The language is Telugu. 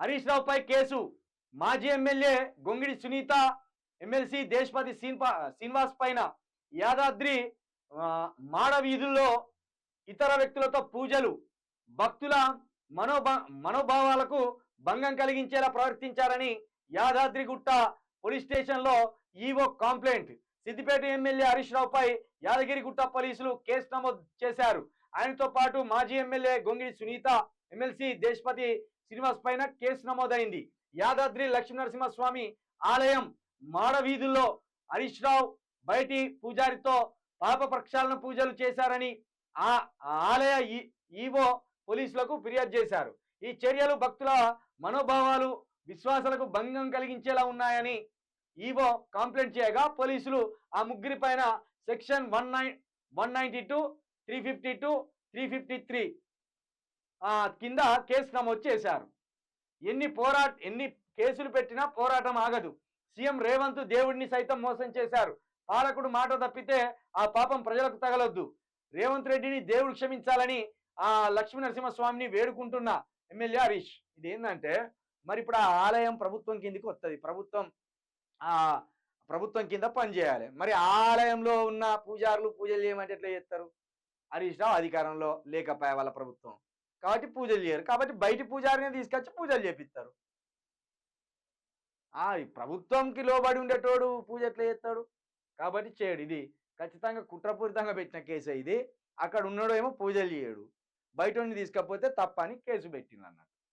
హరీష్ రావుపై కేసు. మాజీ ఎమ్మెల్యే గొంగిడి సునీత ఎమ్మెల్సీ దేశపతి శ్రీనివా శ్రీనివాస్ పైన యాదాద్రి మాడ వీధుల్లో ఇతర వ్యక్తులతో పూజలు. భక్తుల మనోభా మనోభావాలకు భంగం కలిగించేలా ప్రవర్తించారని యాదాద్రిగుట్ట పోలీస్ స్టేషన్లో EO complaint. Siddipet MLA Harish రావుపై Yadagirigutta పోలీసులు కేసు నమోదు చేశారు. ఆయనతో పాటు మాజీ ఎమ్మెల్యే గొంగిడి సునీత ఎమ్మెల్సీ దేశపతి శ్రీనివాస్ పైన కేసు నమోదైంది. యాదాద్రి లక్ష్మీనరసింహస్వామి ఆలయం మాడ వీధుల్లో హరీష్ రావు బయటి పూజారితో పాప ప్రక్షాళన పూజలు చేశారని ఆ ఆ ఆలయ ఈ- ఈవో పోలీసులకు ఫిర్యాదు చేశారు. ఈ చర్యలు భక్తుల మనోభావాలు విశ్వాసాలకు భంగం కలిగించేలా ఉన్నాయని ఈవో కంప్లైంట్ చేయగా పోలీసులు ఆ ముగ్గురి పైన section one nine one ninety two three fifty two three fifty three కింద కేసు నమోదు చేశారు. ఎన్ని పోరాట ఎన్ని కేసులు పెట్టినా పోరాటం ఆగదు. సీఎం రేవంత్ దేవుడిని సైతం మోసం చేశారు. పాలకుడు మాట తప్పితే ఆ పాపం ప్రజలకు తగలొద్దు. రేవంత్ రెడ్డిని దేవుడు క్షమించాలని ఆ లక్ష్మీ నరసింహస్వామిని వేడుకుంటున్న ఎమ్మెల్యే హరీష్. ఇది ఏంటంటే మరి ఇప్పుడు ఆ ఆలయం ప్రభుత్వం కిందకి వస్తుంది ప్రభుత్వం ఆ ప్రభుత్వం కింద పనిచేయాలి మరి ఆలయంలో ఉన్న పూజారులు పూజలు చేయమంటే ఎట్లా చేస్తారు? హరీష్ రావు అధికారంలో లేకపోయే వాళ్ళ ప్రభుత్వం. కాబట్టి పూజలు చేయరు. కాబట్టి బయటి పూజారిని తీసుకొచ్చి పూజలు చేపిస్తారు. ఆ ప్రభుత్వంకి లోబడి ఉండేటోడు పూజ ఎట్లా చేస్తాడు? కాబట్టి చేయడు. ఇది ఖచ్చితంగా కుట్రపూరితంగా పెట్టిన కేసు ఇది. అక్కడ ఉన్నాడేమో పూజలు చేయడు. బయట తీసుకపోతే తప్పని కేసు పెట్టింది అన్నట్టు.